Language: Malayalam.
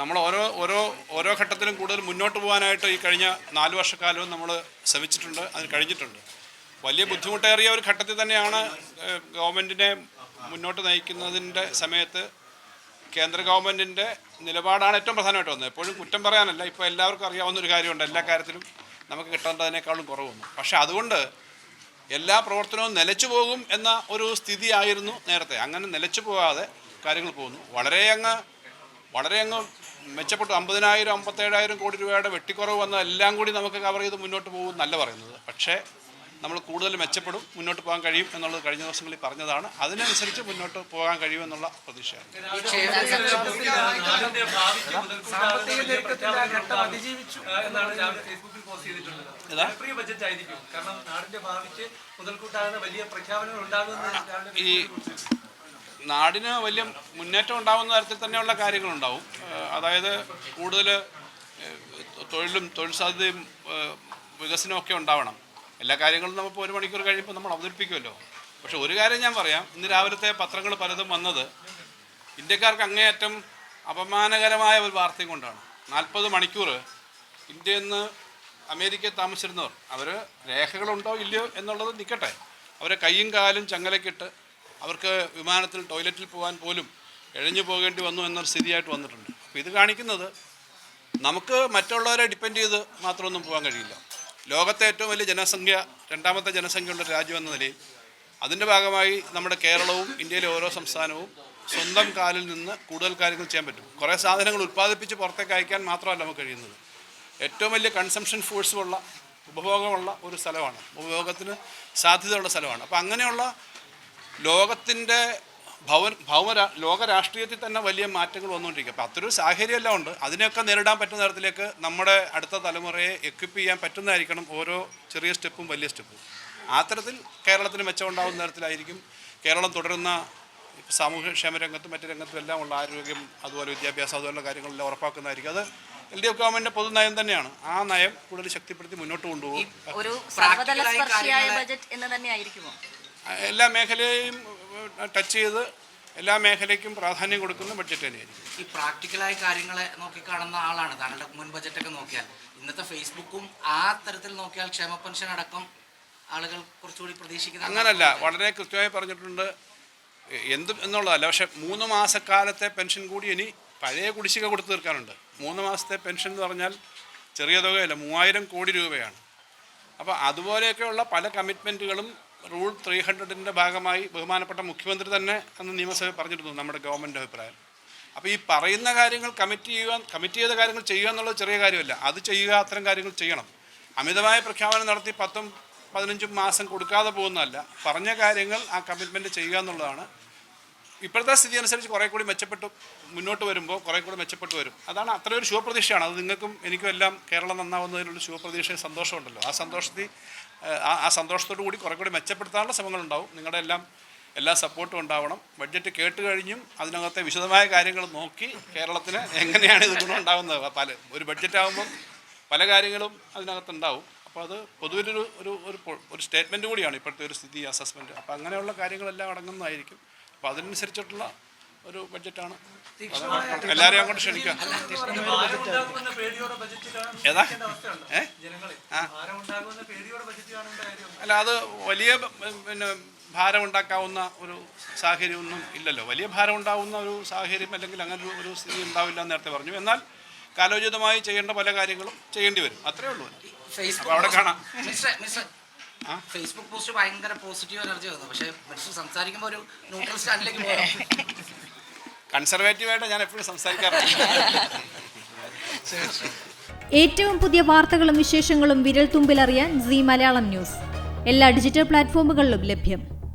നമ്മൾ ഓരോ ഓരോ ഓരോ ഘട്ടത്തിലും കൂടുതൽ മുന്നോട്ട് പോകാനായിട്ട് ഈ കഴിഞ്ഞ നാല് വർഷക്കാലവും നമ്മൾ ശ്രമിച്ചിട്ടുണ്ട് അതിന് കഴിഞ്ഞിട്ടുണ്ട്. വലിയ ബുദ്ധിമുട്ടേറിയ ഒരു ഘട്ടത്തിൽ തന്നെയാണ് ഗവൺമെന്റിനെ മുന്നോട്ട് നയിക്കുന്നതിന്റെ സമയത്ത് കേന്ദ്ര ഗവൺമെന്റിന്റെ നിലപാടാണ് ഏറ്റവും പ്രധാനമായിട്ട് വന്നത്. എപ്പോഴും കുറ്റം പറയാനല്ല ഇപ്പോൾ എല്ലാവർക്കും അറിയാവുന്ന ഒരു കാര്യമുണ്ട് എല്ലാ കാര്യത്തിലും നമുക്ക് കിട്ടേണ്ടതിനേക്കാളും കുറവൊന്നും പക്ഷേ അതുകൊണ്ട് എല്ലാ പ്രവർത്തനവും നിലച്ചു പോകും എന്ന ഒരു സ്ഥിതി ആയിരുന്നു നേരത്തെ. അങ്ങനെ നിലച്ചു പോകാതെ കാര്യങ്ങൾ പോകുന്നു. വളരെ അങ്ങ് വളരെ അങ്ങ് മെച്ചപ്പെട്ടു. അമ്പതിനായിരം അമ്പത്തേഴായിരം കോടി രൂപയുടെ വെട്ടിക്കുറവ് വന്ന എല്ലാം കൂടി നമുക്ക് കവർ ചെയ്ത് മുന്നോട്ട് പോകും നല്ല പറയുന്നത്. പക്ഷേ നമ്മൾ കൂടുതൽ മെച്ചപ്പെടും മുന്നോട്ട് പോകാൻ കഴിയും എന്നുള്ളത് കഴിഞ്ഞ ദിവസങ്ങളിൽ പറഞ്ഞതാണ്. അതിനനുസരിച്ച് മുന്നോട്ട് പോകാൻ കഴിയുമെന്നുള്ള പ്രതീക്ഷയാണ്. ഈ നാടിന് വലിയ മുന്നേറ്റം ഉണ്ടാവുന്ന തരത്തിൽ തന്നെയുള്ള കാര്യങ്ങളുണ്ടാവും. അതായത് കൂടുതൽ തൊഴിലും തൊഴിൽ സാധ്യതയും ഒക്കെ ഉണ്ടാവണം. എല്ലാ കാര്യങ്ങളും നമുക്ക് ഒരു മണിക്കൂർ കഴിയുമ്പോൾ നമ്മൾ അവതരിപ്പിക്കുമല്ലോ. പക്ഷെ ഒരു കാര്യം ഞാൻ പറയാം. ഇന്ന് രാവിലത്തെ പത്രങ്ങൾ പലതും വന്നത് ഇന്ത്യക്കാർക്ക് അങ്ങേയറ്റം അപമാനകരമായ ഒരു വാർത്തയും കൊണ്ടാണ്. നാൽപ്പത് മണിക്കൂർ ഇന്ത്യയിൽ നിന്ന് അമേരിക്കയിൽ താമസിച്ചിരുന്നവർ അവർ രേഖകളുണ്ടോ ഇല്ലയോ എന്നുള്ളത് നിൽക്കട്ടെ. അവരെ കൈയും കാലും ചങ്ങലക്കിട്ട് അവർക്ക് വിമാനത്തിൽ ടോയ്ലറ്റിൽ പോകാൻ പോലും എഴഞ്ഞു പോകേണ്ടി വന്നു എന്നൊരു സ്ഥിതിയായിട്ട് വന്നിട്ടുണ്ട്. അപ്പോൾ ഇത് കാണിക്കുന്നത് നമുക്ക് മറ്റുള്ളവരെ ഡിപ്പെൻഡ് ചെയ്ത് മാത്രമൊന്നും പോകാൻ കഴിയില്ല. ലോകത്തെ ഏറ്റവും വലിയ ജനസംഖ്യ രണ്ടാമത്തെ ജനസംഖ്യയുള്ള രാജ്യം എന്ന നിലയിൽ അതിന്റെ ഭാഗമായി നമ്മുടെ കേരളവും ഇന്ത്യയിലെ ഓരോ സംസ്ഥാനവും സ്വന്തം കാലിൽ നിന്ന് കൂടുതൽ കാര്യങ്ങൾ ചെയ്യാൻ പറ്റും. കുറേ സാധനങ്ങൾ ഉൽപ്പാദിപ്പിച്ച് പുറത്തേക്ക് അയക്കാൻ മാത്രമല്ല നമുക്ക് കഴിയുന്നത്. ഏറ്റവും വലിയ കൺസംഷൻ ഫോഴ്സുമുള്ള ഉപഭോഗമുള്ള ഒരു സ്ഥലമാണ്. ഉപഭോഗത്തിന് സാധ്യതയുള്ള സ്ഥലമാണ്. അപ്പോൾ അങ്ങനെയുള്ള ലോകത്തിന്റെ ഭവൻ ഭൗമ ലോകരാഷ്ട്രീയത്തിൽ ലോക രാഷ്ട്രീയത്തിൽ തന്നെ വലിയ മാറ്റങ്ങൾ വന്നുകൊണ്ടിരിക്കുക. അപ്പോൾ അത്രയൊരു സാഹചര്യമെല്ലാം ഉണ്ട്. അതിനെയൊക്കെ നേരിടാൻ പറ്റുന്ന തരത്തിലേക്ക് നമ്മുടെ അടുത്ത തലമുറയെ എക്വിപ്പ് ചെയ്യാൻ പറ്റുന്നതായിരിക്കണം ഓരോ ചെറിയ സ്റ്റെപ്പും വലിയ സ്റ്റെപ്പും. ആ തരത്തിൽ കേരളത്തിന് മെച്ചമുണ്ടാകുന്ന തരത്തിലായിരിക്കും. കേരളം തുടരുന്ന സാമൂഹ്യ ക്ഷേമ രംഗത്തും മറ്റു രംഗത്തും എല്ലാം ഉള്ള ആരോഗ്യം അതുപോലെ വിദ്യാഭ്യാസം അതുപോലുള്ള കാര്യങ്ങളെല്ലാം ഉറപ്പാക്കുന്നതായിരിക്കും. അത് എൽ ഡി എഫ് ഗവൺമെന്റിന്റെ പൊതുനയം തന്നെയാണ്. ആ നയം കൂടുതൽ ശക്തിപ്പെടുത്തി മുന്നോട്ട് കൊണ്ടുപോകും. എല്ലാ മേഖലയെയും ടച്ച് ചെയ്ത് എല്ലാ മേഖലയ്ക്കും പ്രാധാന്യം കൊടുക്കുന്ന ബഡ്ജറ്റ് തന്നെയായിരിക്കും. ഈ പ്രാക്ടിക്കലായ കാര്യങ്ങളെ നോക്കി കാണുന്ന ആളാണ്. താങ്കളുടെ മുൻ ബജറ്റൊക്കെ നോക്കിയാൽ. ഇന്നത്തെ ഫേസ്ബുക്കും ആ തരത്തിൽ നോക്കിയാൽ ക്ഷേമ പെൻഷൻ അടക്കം ആളുകൾ കുറച്ചുകൂടി പ്രതീക്ഷിക്കുന്നത് അങ്ങനല്ല. വളരെ കൃത്യമായി പറഞ്ഞിട്ടുണ്ട്. എന്തും എന്നുള്ളതല്ല. പക്ഷെ മൂന്ന് മാസക്കാലത്തെ പെൻഷൻ കൂടി ഇനി പഴയ കുടിശ്ശിക കൊടുത്തു തീർക്കാനുണ്ട്. മൂന്ന് മാസത്തെ പെൻഷൻ എന്ന് പറഞ്ഞാൽ ചെറിയ തുകയല്ല. മൂവായിരം കോടി രൂപയാണ്. അപ്പോൾ അതുപോലെയൊക്കെയുള്ള പല കമ്മിറ്റ്മെന്റുകളും റൂൾ ത്രീ ഹൺഡ്രഡിന്റെ ഭാഗമായി ബഹുമാനപ്പെട്ട മുഖ്യമന്ത്രി തന്നെ അന്ന് നിയമസഭയിൽ പറഞ്ഞിരുന്നു നമ്മുടെ ഗവൺമെന്റ് അഭിപ്രായം. അപ്പോൾ ഈ പറയുന്ന കാര്യങ്ങൾ കമ്മിറ്റ് ചെയ്യുക കമ്മിറ്റ് ചെയ്ത കാര്യങ്ങൾ ചെയ്യുക എന്നുള്ളത് ചെറിയ കാര്യമല്ല. അത് ചെയ്യുക അത്തരം കാര്യങ്ങൾ ചെയ്യണം. അമിതമായ പ്രഖ്യാപനം നടത്തി പത്തും പതിനഞ്ചും മാസം കൊടുക്കാതെ പോകുന്നതല്ല. പറഞ്ഞ കാര്യങ്ങൾ ആ കമ്മിറ്റ്മെന്റ് ചെയ്യുക എന്നുള്ളതാണ് ഇപ്പോഴത്തെ സ്ഥിതി അനുസരിച്ച് കുറേ കൂടി മെച്ചപ്പെട്ടു മുന്നോട്ട് വരുമ്പോൾ കുറേ കൂടി മെച്ചപ്പെട്ടു വരും. അതാണ് അത്ര ഒരു ശുഭപ്രതീക്ഷയാണ്. അത് നിങ്ങൾക്കും എനിക്കും എല്ലാം കേരളം നന്നാവുന്നതിനുള്ള ശുഭപ്രതീക്ഷയും സന്തോഷമുണ്ടല്ലോ. ആ സന്തോഷത്തിൽ ആ സന്തോഷത്തോടു കൂടി കുറേ കൂടി മെച്ചപ്പെടുത്താനുള്ള ശ്രമങ്ങളുണ്ടാവും. നിങ്ങളുടെ എല്ലാം എല്ലാ സപ്പോർട്ടും ഉണ്ടാവണം. ബഡ്ജറ്റ് കേട്ട് കഴിഞ്ഞും അതിനകത്തെ വിശദമായ കാര്യങ്ങൾ നോക്കി കേരളത്തിന് എങ്ങനെയാണ് ഇത് ഗുണമുണ്ടാകുന്നത് പല ഒരു ബഡ്ജറ്റ് ആകുമ്പം പല കാര്യങ്ങളും അതിനകത്തുണ്ടാവും. അപ്പോൾ അത് പൊതുവിലൊരു ഒരു ഒരു സ്റ്റേറ്റ്മെന്റ് കൂടിയാണ് ഇപ്പോഴത്തെ ഒരു സ്ഥിതി അസസ്മെന്റ് അപ്പോൾ അങ്ങനെയുള്ള കാര്യങ്ങളെല്ലാം അടങ്ങുന്നതായിരിക്കും. അപ്പോൾ അതിനനുസരിച്ചിട്ടുള്ള ഒരു ബഡ്ജറ്റാണ്. എല്ലാവരെയും അങ്ങോട്ട് ക്ഷണിക്കാം. ഏതാ? ഏ? ആ. അല്ല അത് വലിയ പിന്നെ ഭാരം ഉണ്ടാക്കാവുന്ന ഒരു സാഹചര്യമൊന്നും ഇല്ലല്ലോ. വലിയ ഭാരം ഉണ്ടാവുന്ന ഒരു സാഹചര്യം അല്ലെങ്കിൽ അങ്ങനെ ഒരു- ഒരു സ്ഥിതി ഉണ്ടാവില്ല എന്ന് നേരത്തെ പറഞ്ഞു. എന്നാൽ കാലോചിതമായി ചെയ്യേണ്ട പല കാര്യങ്ങളും ചെയ്യേണ്ടി വരും. അത്രേ ഉള്ളൂ. അവിടെ കാണാം. ആ? ഫേസ്ബുക്ക് പോസ്റ്റ് ഭയങ്കര പോസിറ്റീവ് എനർജി വന്നു. പക്ഷേ മനുഷ്യർ സംസാരിക്കുമ്പോൾ ഒരു ന്യൂട്രൽ സ്റ്റാൻഡിലേക്ക് പോകാം. കൺസർവേറ്റീവായിട്ട് ഞാൻ എപ്പോഴും സംസാരിക്കാറുണ്ട് ഏറ്റവും പുതിയ വാർത്തകളും വിശേഷങ്ങളും വിരൽ തുമ്പിലറിയാൻ സി മലയാളം ന്യൂസ്. എല്ലാ ഡിജിറ്റൽ പ്ലാറ്റ്ഫോമുകളിലും ലഭ്യം.